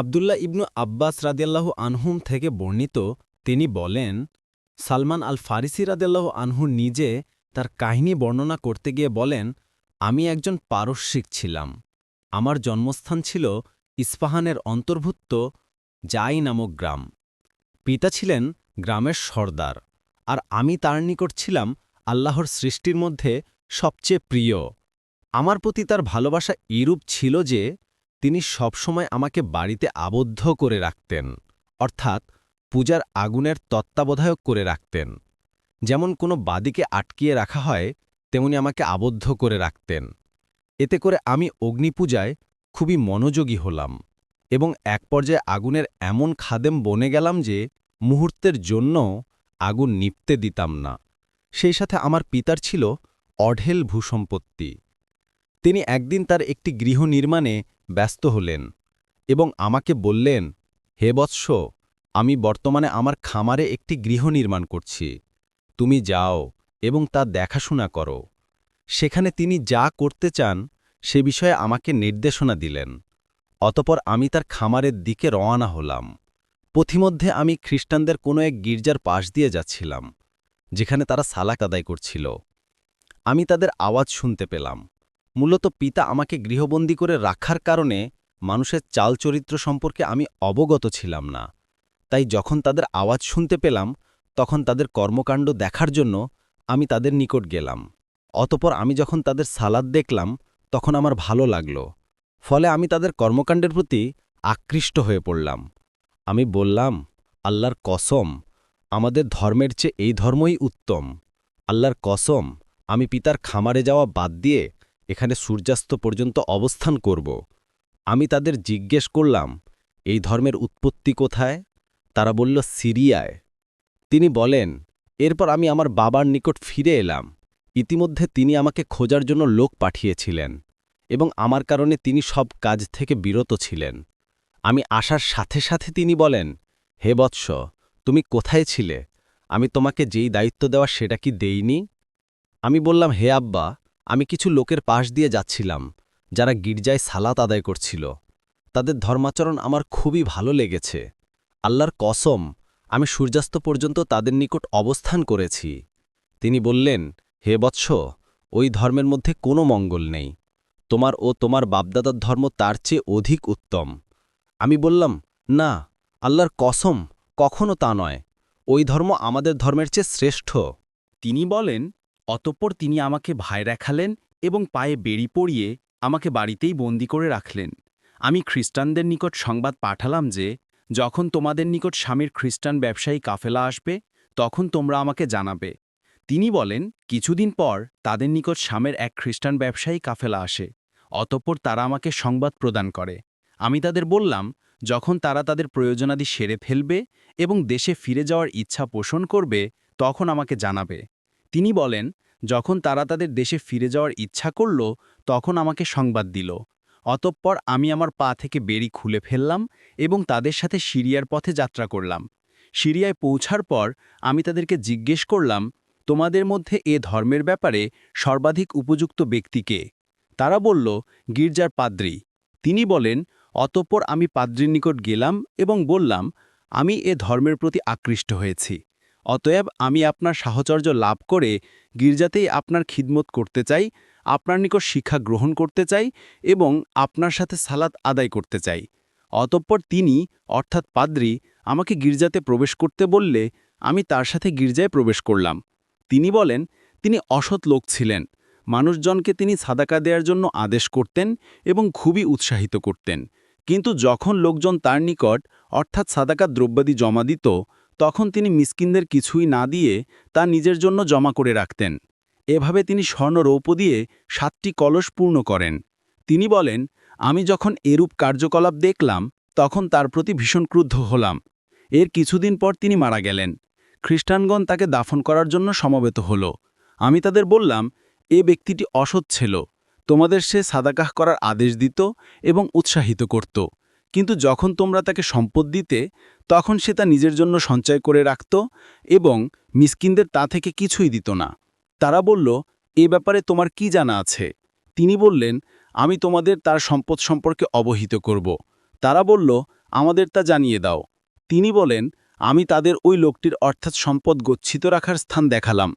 আবদুল্লাহ ইবনু আব্বাস রাদিয়াল্লাহ আনহুম থেকে বর্ণিত, তিনি বলেন, সালমান আল ফারিসি রাদিয়াল্লাহ আনহু নিজে তার কাহিনী বর্ণনা করতে গিয়ে বলেন, আমি একজন পারস্যিক ছিলাম। আমার জন্মস্থান ছিল ইস্পাহানের অন্তর্ভুক্ত জাই নামক গ্রাম। পিতা ছিলেন গ্রামের সর্দার, আর আমি তার নিকট ছিলাম আল্লাহর সৃষ্টির মধ্যে সবচেয়ে প্রিয়। আমার প্রতি তার ভালোবাসা এরূপ ছিল যে তিনি সবসময় আমাকে বাড়িতে আবদ্ধ করে রাখতেন, অর্থাৎ পূজার আগুনের তত্ত্বাবধায়ক করে রাখতেন। যেমন কোনো বাদিকে আটকিয়ে রাখা হয়, তেমনি আমাকে আবদ্ধ করে রাখতেন। এতে করে আমি অগ্নিপূজায় খুবই মনোযোগী হলাম এবং এক পর্যায়ে আগুনের এমন খাদেম বনে গেলাম যে মুহূর্তের জন্য আগুন নিপতে দিতাম না। সেই সাথে আমার পিতার ছিল অঢেল ভূসম্পত্তি। তিনি একদিন তার একটি গৃহ নির্মাণে ব্যস্ত হলেন এবং আমাকে বললেন, হে বৎস, আমি বর্তমানে আমার খামারে একটি গৃহ নির্মাণ করছি। তুমি যাও এবং তা দেখাশোনা করো। সেখানে তিনি যা করতে চান সে বিষয়ে আমাকে নির্দেশনা দিলেন। অতপর আমি তার খামারের দিকে রওয়ানা হলাম। পথিমধ্যে আমি খ্রিস্টানদের কোনো এক গির্জার পাশ দিয়ে যাচ্ছিলাম, যেখানে তারা সালাক আদায় করছিল। আমি তাদের আওয়াজ শুনতে পেলাম। মূলত পিতা আমাকে গৃহবন্দী করে রাখার কারণে মানুষের চাল চরিত্র সম্পর্কে আমি অবগত ছিলাম না। তাই যখন তাদের আওয়াজ শুনতে পেলাম, তখন তাদের কর্মকাণ্ড দেখার জন্য আমি তাদের নিকট গেলাম। অতপর আমি যখন তাদের সালাদ দেখলাম, তখন আমার ভালো লাগল। ফলে আমি তাদের কর্মকাণ্ডের প্রতি আকৃষ্ট হয়ে পড়লাম। আমি বললাম, আল্লাহর কসম, আমাদের ধর্মের চেয়ে এই ধর্মই উত্তম। আল্লাহর কসম, আমি পিতার খামারে যাওয়া বাদ দিয়ে এখানে সূর্যাস্ত পর্যন্ত অবস্থান করব। আমি তাদের জিজ্ঞেস করলাম, এই ধর্মের উৎপত্তি কোথায়? তারা বলল, সিরিয়ায়। তিনি বলেন, এরপর আমি আমার বাবার নিকট ফিরে এলাম। ইতিমধ্যে তিনি আমাকে খোঁজার জন্য লোক পাঠিয়েছিলেন এবং আমার কারণে তিনি সব কাজ থেকে বিরত ছিলেন। আমি আসার সাথে সাথে তিনি বলেন, হে বৎস, তুমি কোথায় ছিলে? আমি তোমাকে যেই দায়িত্ব দেওয়া সেটা কি দেইনি? আমি বললাম, হে আব্বা আমি কিছু লোকের পাশ দিয়ে যাচ্ছিলাম, যারা গির্জায় সালাত আদায় করছিল। তাদের ধর্মাচরণ আমার খুবই ভালো লেগেছে। আল্লাহর কসম, আমি সূর্যাস্ত পর্যন্ত তাদের নিকট অবস্থান করেছি। তিনি বললেন, হে বৎস, ওই ধর্মের মধ্যে কোনো মঙ্গল নেই। তোমার ও তোমার বাপদাদার ধর্ম তার চেয়ে অধিক উত্তম। আমি বললাম, না, আল্লাহর কসম, কখনো তা নয়। ওই ধর্ম আমাদের ধর্মের চেয়ে শ্রেষ্ঠ। তিনি বলেন অতঃপর তিনি আমাকে ভাই রাখালেন এবং পায়ে বেড়ি পরিয়ে আমাকে বাড়িতেই বন্দি করে রাখলেন। আমি খ্রিস্টানদের নিকট সংবাদ পাঠালাম যে, যখন তোমাদের নিকট স্বামীর খ্রিস্টান ব্যবসায়ী কাফেলা আসবে, তখন তোমরা আমাকে জানাবে। তিনি বলেন, কিছুদিন পর তাদের নিকট স্বামের এক খ্রিস্টান ব্যবসায়ী কাফেলা আসে, অতঃপর তারা আমাকে সংবাদ প্রদান করে। আমি তাদের বললাম, যখন তারা তাদের প্রয়োজনাদি সেরে ফেলবে এবং দেশে ফিরে যাওয়ার ইচ্ছা পোষণ করবে, তখন আমাকে জানাবে। তিনি বলেন, যখন তারা তাদের দেশে ফিরে যাওয়ার ইচ্ছা করল, তখন আমাকে সংবাদ দিল। অতঃপর আমি আমার পা থেকে বেরি খুলে ফেললাম এবং তাদের সাথে সিরিয়ার পথে যাত্রা করলাম। সিরিয়ায় পৌঁছার পর আমি তাদেরকে জিজ্ঞেস করলাম, তোমাদের মধ্যে এ ধর্মের ব্যাপারে সর্বাধিক উপযুক্ত ব্যক্তিকে তারা বলল, গির্জার পাদ্রী। তিনি বলেন, অতঃপর আমি পাদ্রীর নিকট গেলাম এবং বললাম, আমি এ ধর্মের প্রতি আকৃষ্ট হয়েছি অতএব আমি আপনার সাহচর্য লাভ করে গির্জাতেই আপনার খিদমত করতে চাই, আপনার নিকট শিক্ষা গ্রহণ করতে চাই এবং আপনার সাথে সালাত আদায় করতে চাই। অতঃপর তিনি, অর্থাৎ পাদ্রী, আমাকে গির্জাতে প্রবেশ করতে বললে আমি তার সাথে গির্জায় প্রবেশ করলাম। তিনি বলেন, তিনি অসৎ লোক ছিলেন। মানুষজনকে তিনি সাদাকা দেওয়ার জন্য আদেশ করতেন এবং খুবই উৎসাহিত করতেন। কিন্তু যখন লোকজন তার নিকট, অর্থাৎ সাদাকা দ্রব্যাদি জমা দিত তখন তিনি মিসকিনদের কিছুই না দিয়ে তা নিজের জন্য জমা করে রাখতেন। এভাবে তিনি স্বর্ণ রৌপ দিয়ে সাতটি কলস পূর্ণ করেন। তিনি বলেন, আমি যখন এরূপ কার্যকলাপ দেখলাম, তখন তার প্রতি ভীষণ ক্রুদ্ধ হলাম। এর কিছুদিন পর তিনি মারা গেলেন। খ্রিস্টানগণ তাকে দাফন করার জন্য সমবেত হল। আমি তাদের বললাম, এ ব্যক্তিটি অসৎ ছিল। তোমাদের সে সাদাকাহ করার আদেশ দিত এবং উৎসাহিত করত। কিন্তু যখন তোমরা তাকে সম্পদ দিতে, তখন সে তা নিজের জন্য সঞ্চয় করে রাখত এবং মিসকিনদের তা থেকে কিছুই দিত না। তারা বলল, এ ব্যাপারে তোমার কি জানা আছে? তিনি বললেন, আমি তোমাদের তার সম্পদ সম্পর্কে অবহিত করব। তারা বলল, আমাদের তা জানিয়ে দাও। তিনি বলেন, আমি তাদের ওই লোকটির অর্থাৎ সম্পদ গচ্ছিত রাখার স্থান দেখালাম।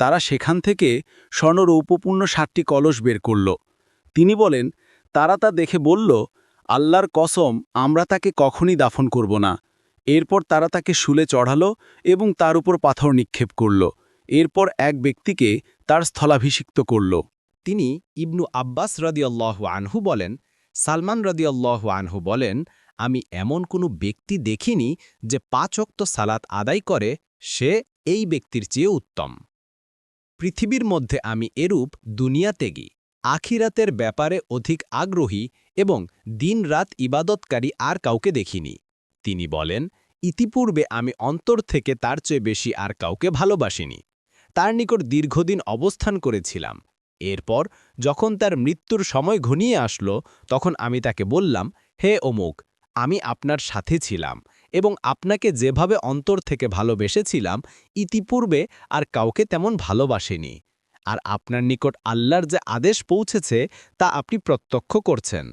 তারা সেখান থেকে স্বর্ণরৌপপূর্ণ ষাটটি কলস বের করল। তিনি বলেন, তারা তা দেখে বলল আল্লাহর কসম, আমরা তাকে কখনই দাফন করব না। এরপর তারা তাকে শুলে চড়ালো এবং তার উপর পাথর নিক্ষেপ করল। এরপর এক ব্যক্তিকে তার স্থলাভিষিক্ত করল। তিনি ইবনু আব্বাস রদিয়াল্লাহু আনহু বলেন, সালমান রদিয়াল্লাহু আনহু বলেন, আমি এমন কোনো ব্যক্তি দেখিনি যে পাঁচক্ত সালাত আদায় করে, সে এই ব্যক্তির চেয়ে উত্তম। পৃথিবীর মধ্যে আমি এরূপ দুনিয়াতেগি আখিরাতের ব্যাপারে অধিক আগ্রহী এবং দিনরাত ইবাদতকারী আর কাউকে দেখিনি। তিনি বলেন, ইতিপূর্বে আমি অন্তর থেকে তার চেয়ে বেশি আর কাউকে ভালোবাসিনি। তার নিকট দীর্ঘদিন অবস্থান করেছিলাম। এরপর যখন তার মৃত্যুর সময় ঘনিয়ে আসলো, তখন আমি তাকে বললাম, হে অমুক, আমি আপনার সাথে ছিলাম এবং আপনাকে যেভাবে অন্তর থেকে ভালোবেসেছিলাম, ইতিপূর্বে আর কাউকে তেমন ভালোবাসেনি। আর আপনার নিকট আল্লাহর যে আদেশ পৌঁছেছে, তা আপনি প্রত্যক্ষ করছেন।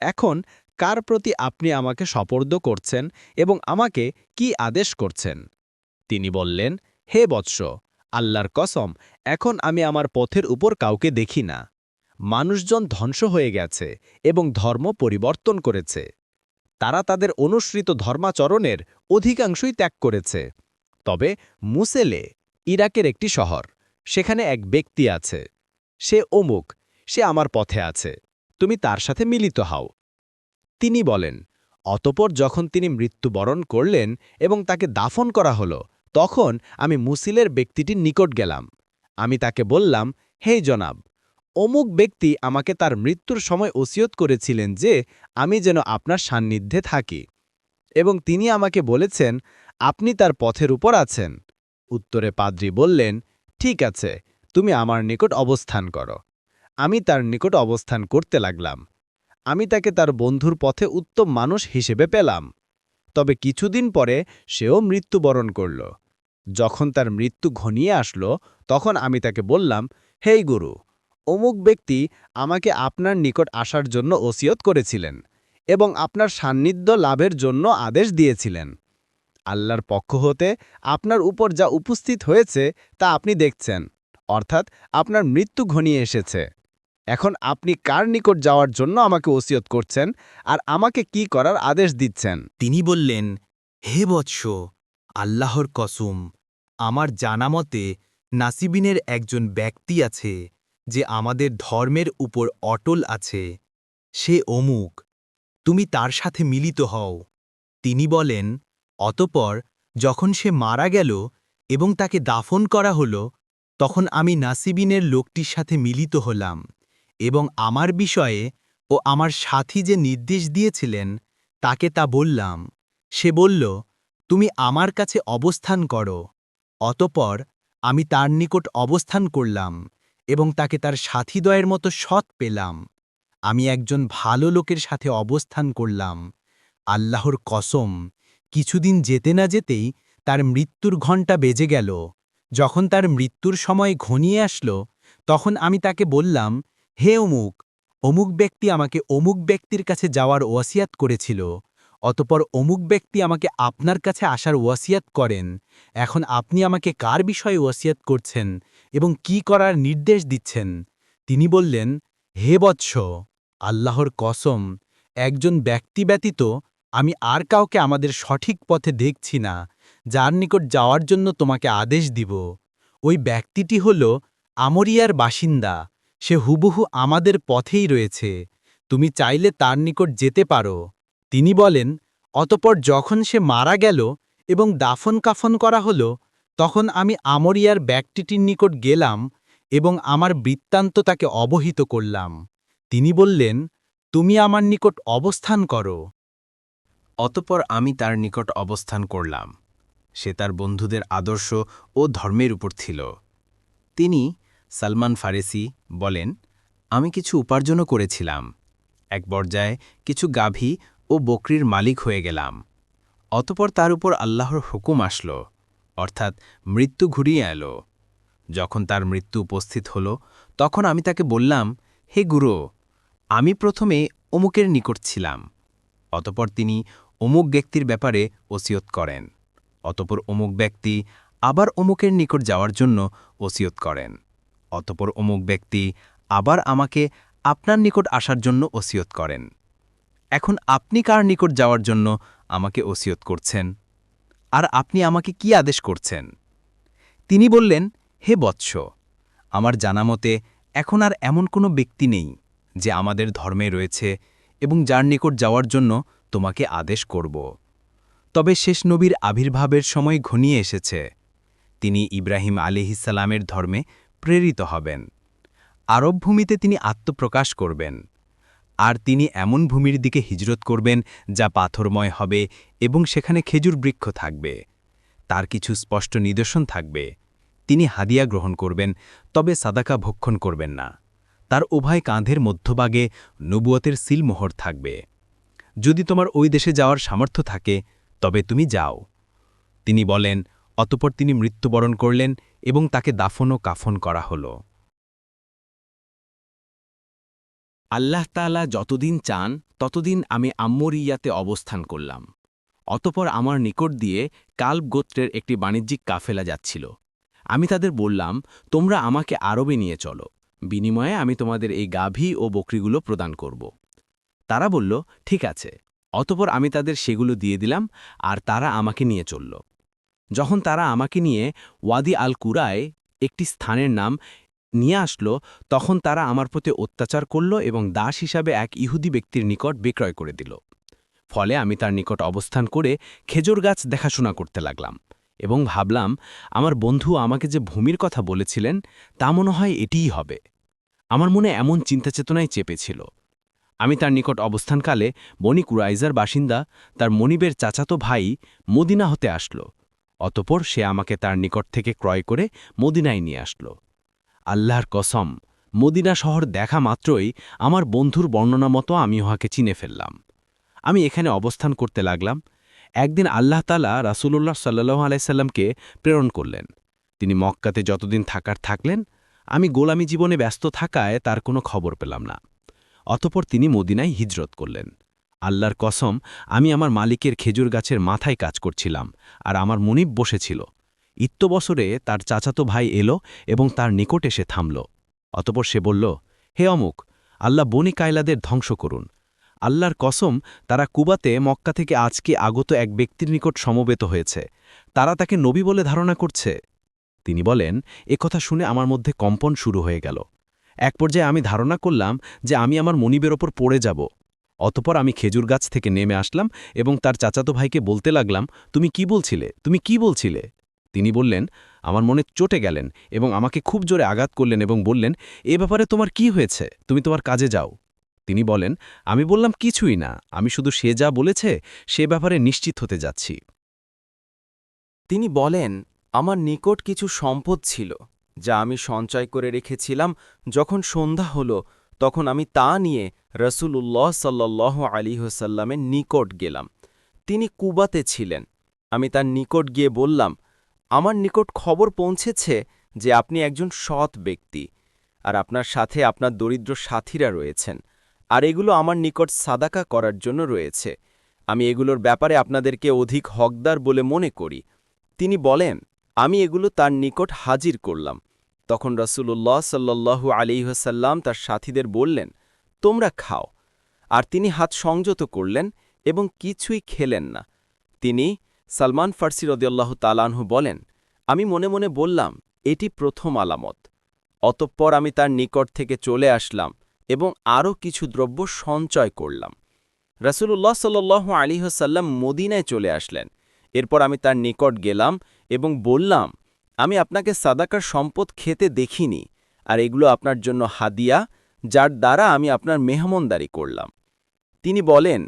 এখন, কার প্রতি আপনি আমাকে সপর্দ করছেন এবং আমাকে কি আদেশ করছেন? তিনি বললেন, হে বৎস, আল্লাহর কসম, এখন আমি আমার পথের উপর কাউকে দেখি না। মানুষজন ধ্বংস হয়ে গেছে এবং ধর্ম পরিবর্তন করেছে। তারা তাদের অনুসৃত ধর্মাচরণের অধিকাংশই ত্যাগ করেছে। তবে মুসেলে, ইরাকের একটি শহর। সেখানে এক ব্যক্তি আছে। সে অমুক, সে আমার পথে আছে। তুমি তার সাথে মিলিত হও। তিনি বলেন, অতপর যখন তিনি মৃত্যুবরণ করলেন এবং তাকে দাফন করা হলো, তখন আমি মুসিলের ব্যক্তিটির নিকট গেলাম। আমি তাকে বললাম, হে জনাব, অমুক ব্যক্তি আমাকে তার মৃত্যুর সময় ওসিয়ত করেছিলেন যে আমি যেন আপনার সান্নিধ্যে থাকি। এবং তিনি আমাকে বলেছেন, আপনি তার পথের উপর আছেন। উত্তরে পাদ্রী বললেন ঠিক আছে, তুমি আমার নিকট অবস্থান করো। আমি তার নিকট অবস্থান করতে লাগলাম। আমি তাকে তার বন্ধুর পথে উত্তম মানুষ হিসেবে পেলাম। তবে কিছুদিন পরে সেও মৃত্যুবরণ করল। যখন তার মৃত্যু ঘনিয়ে আসলো, তখন আমি তাকে বললাম হেই গুরু, অমুক ব্যক্তি আমাকে আপনার নিকট আসার জন্য ওসিয়ত করেছিলেন এবং আপনার সান্নিধ্য লাভের জন্য আদেশ দিয়েছিলেন। আল্লাহর পক্ষ হতে আপনার উপর যা উপস্থিত হয়েছে তা আপনি দেখছেন, অর্থাৎ আপনার মৃত্যু ঘনিয়ে এসেছে। এখন আপনি কার নিকট যাওয়ার জন্য আমাকে ওসিয়ত করছেন আর আমাকে কি করার আদেশ দিচ্ছেন? তিনি বললেন, হে বৎস, আল্লাহর কসম, আমার জানামতে নাসিবিনের একজন ব্যক্তি আছে যে আমাদের ধর্মের উপর অটল আছে, সে অমুক, তুমি তার সাথে মিলিত হও। তিনি বলেন অতপর যখন সে মারা গেল এবং তাকে দাফন করা হল, তখন আমি নাসিবিনের লোকটির সাথে মিলিত হলাম এবং আমার বিষয়ে ও আমার সাথী যে নির্দেশ দিয়েছিলেন, তাকে তা বললাম। সে বলল, তুমি আমার কাছে অবস্থান করো। অতপর আমি তার নিকট অবস্থান করলাম এবং তাকে তার সাথীদয়ের মতো সৎ পেলাম। আমি একজন ভালো লোকের সাথে অবস্থান করলাম। আল্লাহর কসম কিছুদিন যেতে না যেতেই তার মৃত্যুর ঘণ্টা বেজে গেল। যখন তার মৃত্যুর সময় ঘনিয়ে আসলো, তখন আমি তাকে বললাম, হে অমুক অমুক ব্যক্তি আমাকে অমুক ব্যক্তির কাছে যাওয়ার ওয়াসিয়াত করেছিল, অতপর অমুক ব্যক্তি আমাকে আপনার কাছে আসার ওয়াসিয়াত করেন। এখন আপনি আমাকে কার বিষয়ে ওয়াসিয়াত করছেন এবং কি করার নির্দেশ দিচ্ছেন? তিনি বললেন, হে বৎস, আল্লাহর কসম, একজন ব্যক্তি ব্যতীত আমি আর কাউকে আমাদের সঠিক পথে দেখছি না, যার নিকট যাওয়ার জন্য তোমাকে আদেশ দিব। ওই ব্যক্তিটি হল আমরিয়ার বাসিন্দা, সে হুবহু আমাদের পথেই রয়েছে, তুমি চাইলে তার নিকট যেতে পারো। তিনি বলেন, অতপর যখন সে মারা গেল এবং দাফন কাফন করা হল, তখন আমি আমরিয়ার ব্যক্তিটির নিকট গেলাম এবং আমার বৃত্তান্ত তাকে অবহিত করলাম। তিনি বললেন, তুমি আমার নিকট অবস্থান করো। অতপর আমি তার নিকট অবস্থান করলাম। সে তার বন্ধুদের আদর্শ ও ধর্মের উপর ছিল। তিনি সালমান ফারেসি বলেন, আমি কিছু উপার্জনও করেছিলাম। এক পর্যায়ে কিছু গাভী ও বকরির মালিক হয়ে গেলাম। অতপর তার উপর আল্লাহর হুকুম আসল, অর্থাৎ মৃত্যু ঘুরিয়ে এলো। যখন তার মৃত্যু উপস্থিত হল, তখন আমি তাকে বললাম, হে গুরু, আমি প্রথমে অমুকের নিকট ছিলাম। অতপর তিনি অমুক ব্যক্তির ব্যাপারে ওসিয়ত করেন, অতপর অমুক ব্যক্তি আবার অমুকের নিকট যাওয়ার জন্য ওসিয়ত করেন, অতপর অমুক ব্যক্তি আবার আমাকে আপনার নিকট আসার জন্য ওসিয়ত করেন। এখন আপনি কার নিকট যাওয়ার জন্য আমাকে ওসিয়ত করছেন? আর আপনি আমাকে কি আদেশ করছেন? তিনি বললেন, হে বৎস, আমার জানামতে এখন আর এমন কোনো ব্যক্তি নেই যে আমাদের ধর্মে রয়েছে এবং যার নিকট যাওয়ার জন্য তোমাকে আদেশ করব। তবে শেষ নবীর আবির্ভাবের সময় ঘনিয়ে এসেছে। তিনি ইব্রাহিম আলিহিসালামের ধর্মে প্রেরিত হবেন। আরব ভূমিতে তিনি আত্মপ্রকাশ করবেন। আর তিনি এমন ভূমির দিকে হিজরত করবেন, যা পাথরময় হবে এবং সেখানে খেজুর বৃক্ষ থাকবে। তার কিছু স্পষ্ট নিদর্শন থাকবে। তিনি হাদিয়া গ্রহণ করবেন, তবে সাদাকা ভক্ষণ করবেন না। তার উভয় কাঁধের মধ্যভাগে নবুয়তের সিলমোহর থাকবে। যদি তোমার ওই দেশে যাওয়ার সামর্থ্য থাকে, তবে তুমি যাও। তিনি বলেন, অতপর তিনি মৃত্যুবরণ করলেন এবং তাকে দাফন ও কাফন করা হল। আল্লাহ তাআলা যতদিন চান, ততদিন আমি আম্মরিয়াতে অবস্থান করলাম। অতপর আমার নিকট দিয়ে কাল্ব গোত্রের একটি বাণিজ্যিক কাফেলা যাচ্ছিল। আমি তাদের বললাম, তোমরা আমাকে আরবে নিয়ে চলো। বিনিময়ে আমি তোমাদের এই গাভী ও বকরিগুলো প্রদান করব। তারা বলল, ঠিক আছে। অতপর আমি তাদের সেগুলো দিয়ে দিলাম আর তারা আমাকে নিয়ে চলল। যখন তারা আমাকে নিয়ে ওয়াদি আল কুরায় একটি স্থানের নাম নিয়ে আসলো, তখন তারা আমার প্রতি অত্যাচার করল এবং দাস হিসাবে এক ইহুদি ব্যক্তির নিকট বিক্রয় করে দিল। ফলে আমি তার নিকট অবস্থান করে খেজুর গাছ দেখাশোনা করতে লাগলাম এবং ভাবলাম, আমার বন্ধু আমাকে যে ভূমির কথা বলেছিলেন, তা মনে হয় এটিই হবে। আমার মনে এমন চিন্তাচেতনায় চেপেছিল। আমি তার নিকট অবস্থানকালে বনি কুরাইজার বাসিন্দা, তার মনিবের চাচাতো ভাই মদিনা হতে আসলো। অতপর সে আমাকে তার নিকট থেকে ক্রয় করে মদিনায় নিয়ে আসলো। আল্লাহর কসম, মদিনা শহর দেখা মাত্রই আমার বন্ধুর বর্ণনা মতো আমি উহাকে চিনে ফেললাম। আমি এখানে অবস্থান করতে লাগলাম। একদিন আল্লাহ তালা রাসূলুল্লাহ সাল্লাহ আলাইসাল্লামকে প্রেরণ করলেন। তিনি মক্কাতে যতদিন থাকার থাকলেন, আমি গোলামি জীবনে ব্যস্ত থাকায় তার কোনো খবর পেলাম না। অতপর তিনি মদিনায় হিজরত করলেন। আল্লাহর কসম, আমি আমার মালিকের খেজুর গাছের মাথায় কাজ করছিলাম, আর আমার মনিব বসেছিল। ইত্য বছরে তার চাচাতো ভাই এলো এবং তার নিকট এসে থামল। অতপর সে বলল, হে অমুক, আল্লাহ বনি কায়লাদের ধ্বংস করুন। আল্লাহর কসম, তারা কুবাতে মক্কা থেকে আজকে আগত এক ব্যক্তির নিকট সমবেত হয়েছে। তারা তাকে নবী বলে ধারণা করছে? তিনি বলেন কথা শুনে আমার মধ্যে কম্পন শুরু হয়ে গেল। এক পর্যায়ে আমি ধারণা করলাম যে আমি আমার মনিবের ওপর পড়ে যাব। অতপর আমি খেজুর গাছ থেকে নেমে আসলাম এবং তার চাচাতো ভাইকে বলতে লাগলাম, তুমি কি বলছিলে? তুমি কি বলছিলে? তিনি বললেন, আমার মনে চটে গেলেন এবং আমাকে খুব জোরে আঘাত করলেন এবং বললেন, এ ব্যাপারে তোমার কি হয়েছে? তুমি তোমার কাজে যাও তিনি বলেন, আমি বললাম, কিছুই না। আমি শুধু সে যা বলেছে, সে ব্যাপারে নিশ্চিত হতে যাচ্ছি। তিনি বলেন, আমার নিকট কিছু সম্পদ ছিল। যা আমি সঞ্চয় করে রেখেছিলাম যখন সন্ধ্যা হল, তখন আমি তা নিয়ে রসুলুল্লাহ সাল্লাহ আলী হোসাল্লামের নিকট গেলাম। তিনি কুবাতে ছিলেন। আমি তার নিকট গিয়ে বললাম, আমার নিকট খবর পৌঁছেছে যে আপনি একজন সৎ ব্যক্তি আর আপনার সাথে আপনার দরিদ্র সাথীরা রয়েছেন আর এগুলো আমার নিকট সাদাকা করার জন্য রয়েছে। আমি এগুলোর ব্যাপারে আপনাদেরকে অধিক হকদার বলে মনে করি। তিনি বলেন, আমি এগুলো তার নিকট হাজির করলাম। তখন রসুল্লাহ সাল্লু আলিহাসাল্লাম তার সাথীদের বললেন, তোমরা খাও। আর তিনি হাত সংযত করলেন এবং কিছুই খেলেন না। তিনি সালমান ফার্সি রদিয়াল্লাহ তালানহু বলেন, আমি মনে মনে বললাম, এটি প্রথম আলামত। অতঃপর আমি তার নিকট থেকে চলে আসলাম এবং আরও কিছু দ্রব্য সঞ্চয় করলাম। রসুল্লাহ সাল্লু আলিহসাল্লাম মদিনায় চলে আসলেন। এরপর আমি তার নিকট গেলাম এবং বললাম আমি আপনাকে সাদাকার সম্পদ খেতে দেখিনি, আর এগুলো আপনার জন্য হাদিয়া, যার দ্বারা আমি আপনার মেহমনদারি করলাম। তিনি বলেন,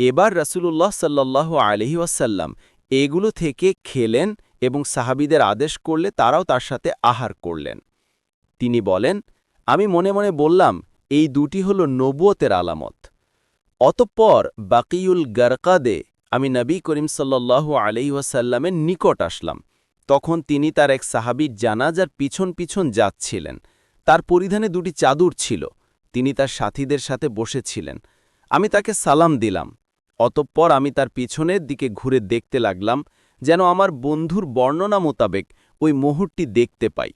এবার রসুল্লাহ সাল্লাহ আলহি ওয়াসাল্লাম এগুলো থেকে খেলেন এবং সাহাবিদের আদেশ করলে তারাও তার সাথে আহার করলেন। তিনি বলেন, আমি মনে মনে বললাম, এই দুটি হল নবুয়তের আলামত। অতঃপর বাকিউল গারকাদে আমি নবী করিম সাল্লাহ আলাইসাল্লামের নিকট আসলাম। তখন তিনি তার এক সাহাবির জানাজার পিছন পিছন যাচ্ছিলেন। তার পরিধানে দুটি চাদর ছিল। তিনি তার সাথীদের সাথে বসেছিলেন। আমি তাকে সালাম দিলাম। অতঃপর আমি তার পিছনের দিকে ঘুরে দেখতে লাগলাম, যেন আমার বন্ধুর বর্ণনা মোতাবেক ওই মোহরটি দেখতে পাই।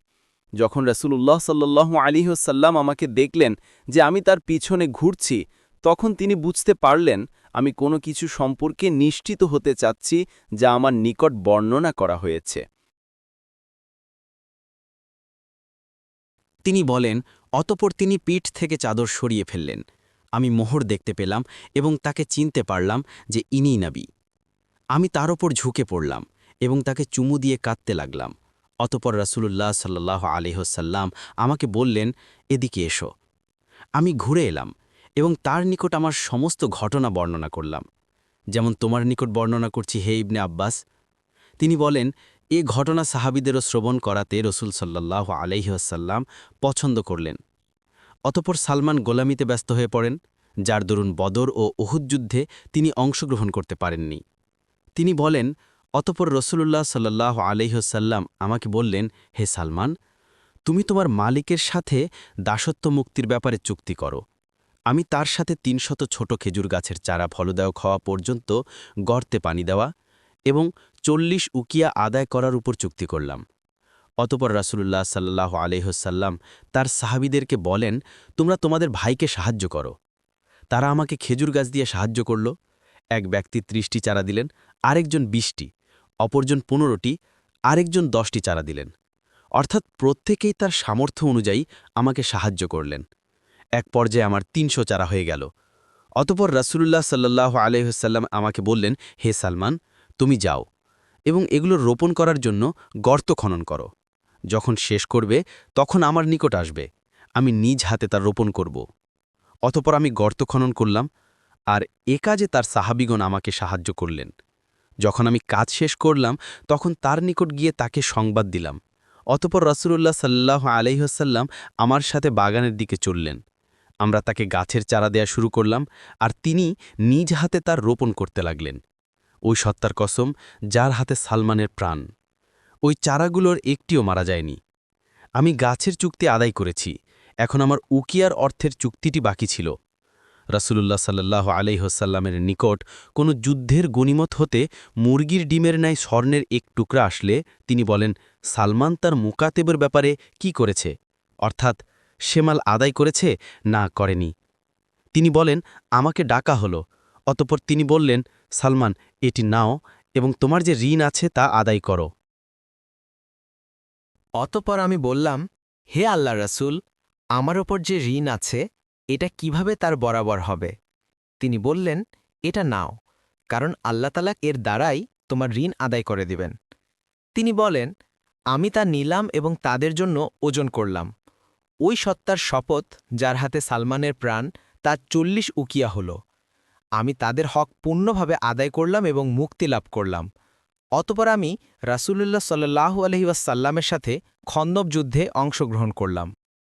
যখন রসুল্লাহ সাল্লু আলিহসাল্লাম আমাকে দেখলেন যে আমি তার পিছনে ঘুরছি, তখন তিনি বুঝতে পারলেন আমি কোনো কিছু সম্পর্কে নিশ্চিত হতে চাচ্ছি যা আমার নিকট বর্ণনা করা হয়েছে। তিনি বলেন, অতপর তিনি পিঠ থেকে চাদর সরিয়ে ফেললেন। আমি মোহর দেখতে পেলাম এবং তাকে চিনতে পারলাম যে ইনি নাবি। আমি তার ওপর ঝুঁকে পড়লাম এবং তাকে চুমু দিয়ে কাঁদতে লাগলাম। অতপর রাসূলুল্লাহ সাল্লাহ আলিহসাল্লাম আমাকে বললেন, এদিকে এসো। আমি ঘুরে এলাম এবং তার নিকট আমার সমস্ত ঘটনা বর্ণনা করলাম। যেমন তোমার নিকট বর্ণনা করছি হে ইবনে আব্বাস। তিনি বলেন এ ঘটনা সাহাবিদেরও শ্রবণ করাতে রসুল সাল্লাহ আলহিহাসাল্লাম পছন্দ করলেন। অতপর সালমান গোলামিতে ব্যস্ত হয়ে পড়েন, যার দরুন বদর ও উহুদ যুদ্ধে তিনি অংশগ্রহণ করতে পারেননি। তিনি বলেন, অতপর রসুল্লাহ সাল্লাহ আলহিহসাল্লাম আমাকে বললেন, হে সালমান, তুমি তোমার মালিকের সাথে দাসত্ব মুক্তির ব্যাপারে চুক্তি করো। আমি তার সাথে তিনশত ছোট খেজুর গাছের চারা ফলদায়ক হওয়া পর্যন্ত গর্তে পানি দেওয়া এবং চল্লিশ উকিয়া আদায় করার উপর চুক্তি করলাম। অতপর রাসুলুল্লাহ সাল্লাহ আলহ্লাম তার সাহাবিদেরকে বলেন, তোমরা তোমাদের ভাইকে সাহায্য করো। তারা আমাকে খেজুর গাছ দিয়ে সাহায্য করল। এক ব্যক্তি ত্রিশটি চারা দিলেন, আরেকজন বিশটি, অপরজন পনেরোটি, আরেকজন দশটি চারা দিলেন। অর্থাৎ প্রত্যেকেই তার সামর্থ্য অনুযায়ী আমাকে সাহায্য করলেন। এক পর্যায়ে আমার তিনশো চারা হয়ে গেল। অতপর রাসুলুল্লাহ সাল্লাহ আলহ্লাম আমাকে বললেন, হে সালমান তুমি যাও এবং এগুলো রোপণ করার জন্য গর্ত খনন করো। যখন শেষ করবে, তখন আমার নিকট আসবে। আমি নিজ হাতে তার রোপণ করব। অতপর আমি গর্ত খনন করলাম আর এ কাজে তার সাহাবিগণ আমাকে সাহায্য করলেন। যখন আমি কাজ শেষ করলাম, তখন তার নিকট গিয়ে তাকে সংবাদ দিলাম। অতপর রসুল্লাহ সাল্লাহ আলহ্লাম আমার সাথে বাগানের দিকে চললেন। আমরা তাকে গাছের চারা দেয়া শুরু করলাম আর তিনি নিজ হাতে তার রোপণ করতে লাগলেন। ওই সত্তার কসম যার হাতে সালমানের প্রাণ। ওই চারাগুলোর একটিও মারা যায়নি। আমি গাছের চুক্তি আদায় করেছি। এখন আমার উকিয়ার অর্থের চুক্তিটি বাকি ছিল। রাসুলুল্লাহ সাল্লাহ আলাইহসাল্লামের নিকট কোনো যুদ্ধের গণিমত হতে মুরগির ডিমের ন্যায় স্বর্ণের এক টুকরা আসলে তিনি বলেন, সালমান তার মুকাতেবের ব্যাপারে কি করেছে? অর্থাৎ সেমাল আদায় করেছে না করেনি? তিনি বলেন, আমাকে ডাকা হলো। অতপর তিনি বললেন, সালমান এটি নাও এবং তোমার যে ঋণ আছে তা আদায় করো। অতপর আমি বললাম, হে আল্লাহ রাসূল, আমার ওপর যে ঋণ আছে, এটা কীভাবে তার বরাবর হবে? তিনি বললেন, এটা নাও, কারণ আল্লাহ তালা এর দ্বারাই তোমার ঋণ আদায় করে দিবেন। তিনি বলেন, আমি তা নিলাম এবং তাদের জন্য ওজন করলাম। ওই সত্তার শপথ যার হাতে সালমানের প্রাণ তা চল্লিশ উকিয়া হল। আমি তাদের হক পূর্ণভাবে আদায় করলাম এবং মুক্তি লাভ করলাম। অতপর আমি রাসূলুল্লাহ সাল্লাহু আলহিউসাল্লামের সাথে খন্দব যুদ্ধে অংশগ্রহণ করলাম।